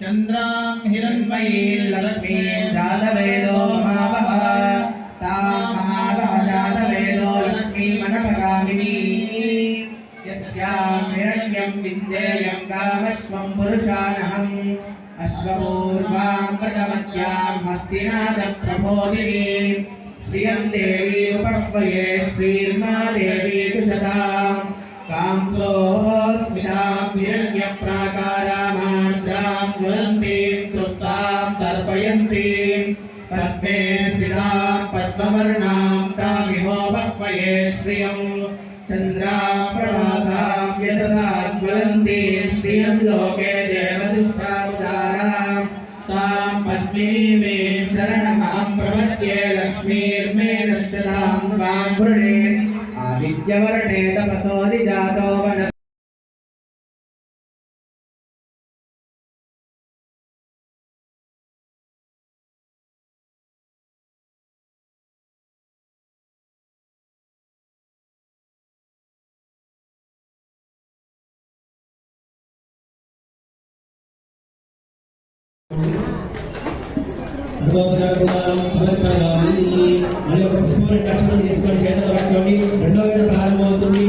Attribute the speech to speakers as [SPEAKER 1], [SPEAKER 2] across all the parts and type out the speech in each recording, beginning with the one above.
[SPEAKER 1] चन्द्रां हिरण्मयीं लक्ष्मीं
[SPEAKER 2] जातवेदो महावः तां महावः जातवेदो लक्ष्मीमनपगामिनी यस्यां हिरण्यं विन्देयं कामश्वं पुरुषानहम् अश्वपूर्वां प्रथमत्यां हस्तिनाथप्रबोधिनीं श्रियं देवी उपह्वये श्रीर्मा देवी कुशतां कांसोऽस्मितां पद्मे स्थितां पद्मवर्णां तामिहोपह्वये श्रियं चन्द्रां प्रभासां यतथा ज्वलन्तीं श्रियं लोके देवदुष्टावतारां तां पद्मिनीमें शरणमहं प्रपद्ये लक्ष्मीर्मे नश्यतां त्वां वृणे आदित्यवर्णे तपसोऽधिजातो वनः
[SPEAKER 3] సర్వోపచారం సమర్పయామి తీసుకొని చేతులు పట్టుకోండి రెండో విధ ప్రారంభమవుతుంది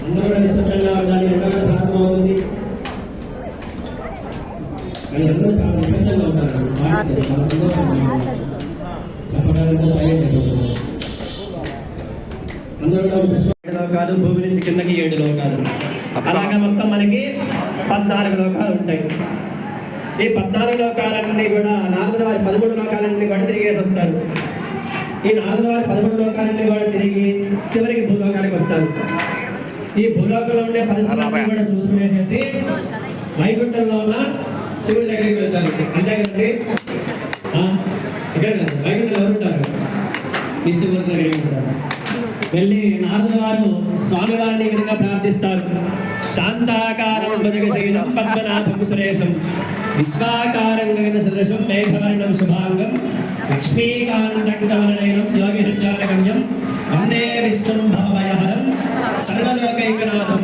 [SPEAKER 3] అందరూ కూడా నిశ్శబ్దంగా ఉండాలి రెండో విధ ప్రారంభమవుతుంది కానీ అందరూ చాలా నిశ్శబ్దంగా ఉంటారు చాలా సంతోషంగా సైలెంట్ అయిపోతుంది అందరూ పుష్ప లోకాలు భూమి నుంచి కిందకి ఏడు లోకాలు అలాగే మొత్తం మనకి పద్నాలుగు లోకాలు ఉంటాయి ఈ పద్నాలుగు లోకాలన్నీ కూడా నారద వారి పదమూడు లోకాలన్నీ కూడా తిరిగేసి వస్తారు. ఈ నారద వారి పదమూడు లోకాలన్నీ కూడా తిరిగి చివరికి భూలోకానికి వస్తారు. ఈ భూలోకంలో ఉండే పరిస్థితులన్నీ కూడా చూసి వైకుంఠంలో ఉన్న శివుడి దగ్గరికి వెళ్తారు. అంతే కదండి? ఇక్కడ కాదు వైకుంఠంలో ఎవరు ఉంటారు? విష్ణుమూర్తి దగ్గరికి ఉంటారు వెళ్ళి నారద వారు స్వామి వారిని విధంగా ప్రార్థిస్తారు. శాంతాకారం భుజగశైలం పద్మనాభం సురేశం. విశ్వాకారం సదృశం మేఘవర్ణం శుభాంగం లక్ష్మీకాంతం కమలనయనం యోగి హృద్యానగమ్యం వందే విష్ణుం భవభయహరం సర్వలోకైకనాథం.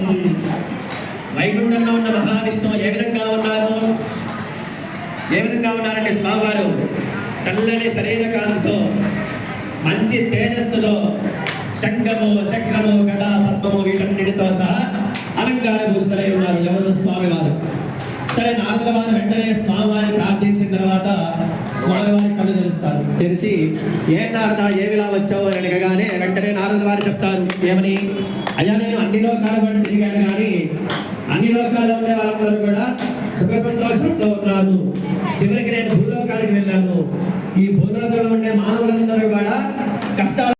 [SPEAKER 3] వైకుంఠంలో ఉన్న మహావిష్ణువు ఏ విధంగా ఉన్నారు? ఏ విధంగా ఉన్నారంటే స్వామివారు? తెల్లని శరీర కాంతితో మంచి తేజస్సులో శంఖము చక్రము గదా పద్మము వీటన్నిటితో సహా అలంకార భూషితులై ఉన్నారు ఎవరు స్వామివారు? సరే నాలుగవ వారు వెంటనే స్వామివారిని ప్రార్థించిన తర్వాత స్వామివారి కళ్ళు తెరుస్తారు. తెరిచి ఏ నారద ఏమిలా వచ్చావు? అని అడగగానే వెంటనే నారద వారు చెప్తారు ఏమని? అయ్యా నేను అన్ని లోకాలు కూడా తిరిగాను కానీ అన్ని లోకాల్లో ఉండే వాళ్ళందరూ కూడా సుఖ సంతోషంతో ఉన్నారు చివరికి నేను భూలోకానికి వెళ్ళాను. ఈ భూలోకంలో ఉండే మానవులందరూ కూడా కష్టాలు